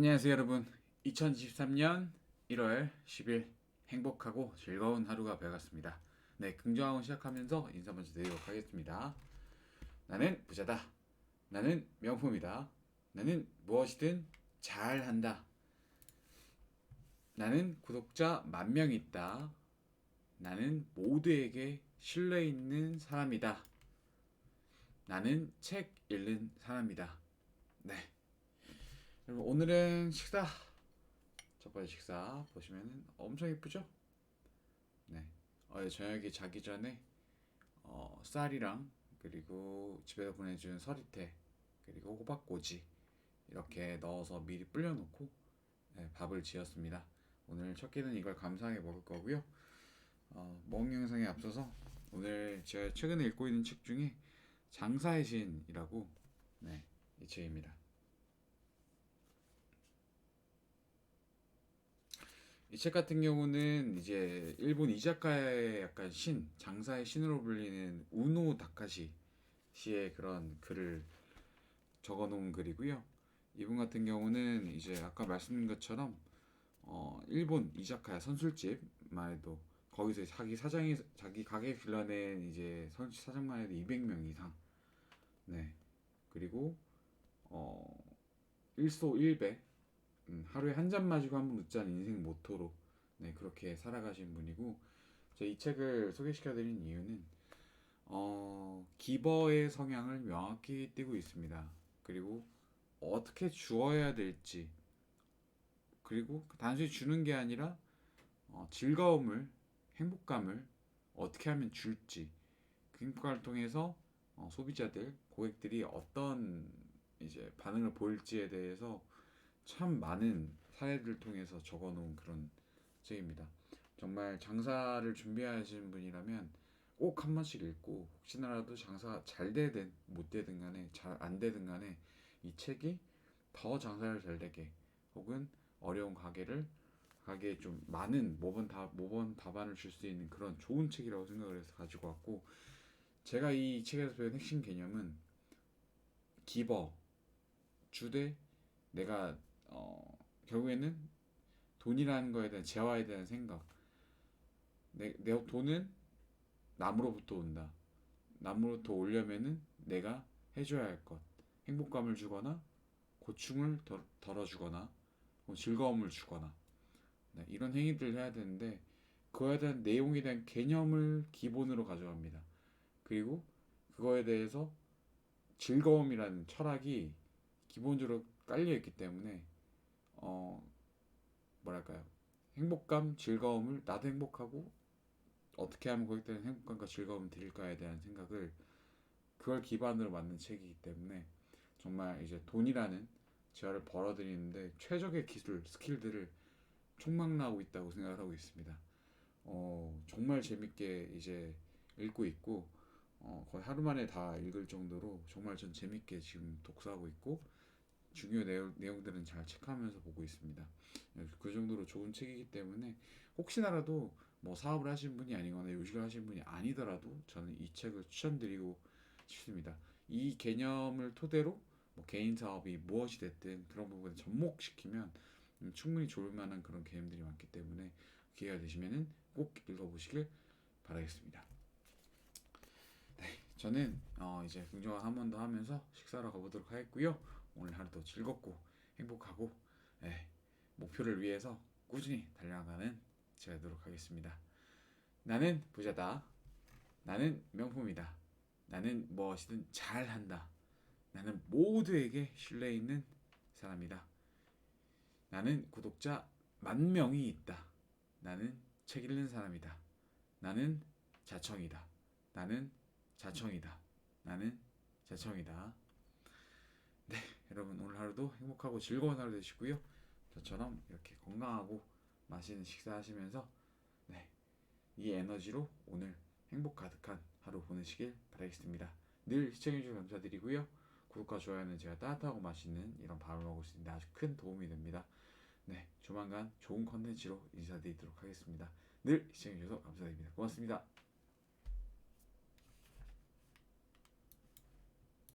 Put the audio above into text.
안녕하세요 여러분. 2023년 1월 10일 행복하고 즐거운 하루가 되어갔습니다. 네 긍정하고 시작하면서 인사 먼저 드리도록 하겠습니다. 나는 부자다. 나는 명품이다. 나는 무엇이든 잘한다. 나는 구독자 만 명 있다. 나는 모두에게 신뢰 있는 사람이다. 나는 책 읽는 사람이다. 네 여러분 오늘은 식사 첫 번째 식사 보시면은 엄청 예쁘죠? 네 어제 저녁에 자기 전에 어, 쌀이랑 그리고 집에서 보내준 서리태 그리고 호박꼬지 이렇게 넣어서 미리 불려놓고 네, 밥을 지었습니다. 오늘 첫 끼는 이걸 감사하게 먹을 거고요. 어, 먹는 영상에 앞서서 오늘 제가 최근에 읽고 있는 책 중에 장사의 신이라고 네, 이 책입니다. 이 책 같은 경우는 이제 일본 이 작가의 약간 신, 장사의 신으로 불리는 우노 다카시 씨의 그런 글을 적어 놓은 글이고요. 이분 같은 경우는 이제 아까 말씀드린 것처럼 어 일본 이자카야 선술집만 해도 거기서 자기 사장이 자기 가게 빌려낸 이제 선 사장만 해도 200명 이상. 네. 그리고 어 일소 일배 음, 하루에 한 잔 마시고 한 번 웃자는 인생 모토로 네, 그렇게 살아가신 분이고 제가 이 책을 소개시켜 드린 이유는 어, 기버의 성향을 명확히 띠고 있습니다. 그리고 어떻게 주어야 될지 그리고 단순히 주는 게 아니라 어, 즐거움을 행복감을 어떻게 하면 줄지 그 행복감을 통해서 어, 소비자들 고객들이 어떤 이제 반응을 보일지에 대해서 참 많은 사례들을 통해서 적어 놓은 그런 책입니다. 정말 장사를 준비하시는 분이라면 꼭 한 번씩 읽고 혹시나라도 장사 잘 되든 못 되든 간에 잘 안 되든 간에 이 책이 더 장사를 잘 되게 혹은 어려운 가게를 가게에 좀 많은 모범 다 모범 답안을 줄 수 있는 그런 좋은 책이라고 생각을 해서 가지고 왔고 제가 이 책에서 배운 핵심 개념은 기버 주되 내가 어 결국에는 돈이라는 거에 대한 재화에 대한 생각. 내, 내 돈은 남으로부터 온다. 남으로부터 오려면은 내가 해줘야 할 것. 행복감을 주거나 고충을 덜, 덜어주거나 즐거움을 주거나. 네, 이런 행위들을 해야 되는데 그거에 대한 내용에 대한 개념을 기본으로 가져갑니다. 그리고 그거에 대해서 즐거움이라는 철학이 기본적으로 깔려 있기 때문에 어 뭐랄까요 행복감 즐거움을 나도 행복하고 어떻게 하면 고객들은 행복감과 즐거움을 드릴까에 대한 생각을 그걸 기반으로 만든 책이기 때문에 정말 이제 돈이라는 재화를 벌어들이는데 최적의 기술 스킬들을 총망라하고 있다고 생각을 하고 있습니다. 어 정말 재밌게 이제 읽고 있고 어 거의 하루 만에 다 읽을 정도로 정말 전 재밌게 지금 독서하고 있고 중요 내용, 내용들은 잘 체크하면서 보고 있습니다. 그 정도로 좋은 책이기 때문에 혹시나라도 뭐 사업을 하신 분이 아니거나 요식을 하신 분이 아니더라도 저는 이 책을 추천드리고 싶습니다. 이 개념을 토대로 뭐 개인 사업이 무엇이 됐든 그런 부분을 접목시키면 음, 충분히 좋을 만한 그런 개념들이 많기 때문에 기회가 되시면은 꼭 읽어보시길 바라겠습니다. 네, 저는 어 이제 긍정화 한번 더 하면서 식사로 가보도록 하겠고요. 오늘 하루도 즐겁고 행복하고 예, 목표를 위해서 꾸준히 달려가는 제가 되도록 하겠습니다. 나는 부자다. 나는 명품이다. 나는 무엇이든 잘한다. 나는 모두에게 신뢰 있는 사람이다. 나는 구독자 만 명이 있다. 나는 책 읽는 사람이다. 나는 자청이다. 나는 자청이다. 나는 자청이다. 네, 여러분 오늘 하루도 행복하고 즐거운 하루 되시고요. 저처럼 이렇게 건강하고 맛있는 식사 하시면서 네, 이 에너지로 오늘 행복 가득한 하루 보내시길 바라겠습니다. 늘 시청해주셔서 감사드리고요. 구독과 좋아요는 제가 따뜻하고 맛있는 이런 밥을 먹을 수 있는데 아주 큰 도움이 됩니다. 네, 조만간 좋은 컨텐츠로 인사드리도록 하겠습니다. 늘 시청해주셔서 감사드립니다. 고맙습니다.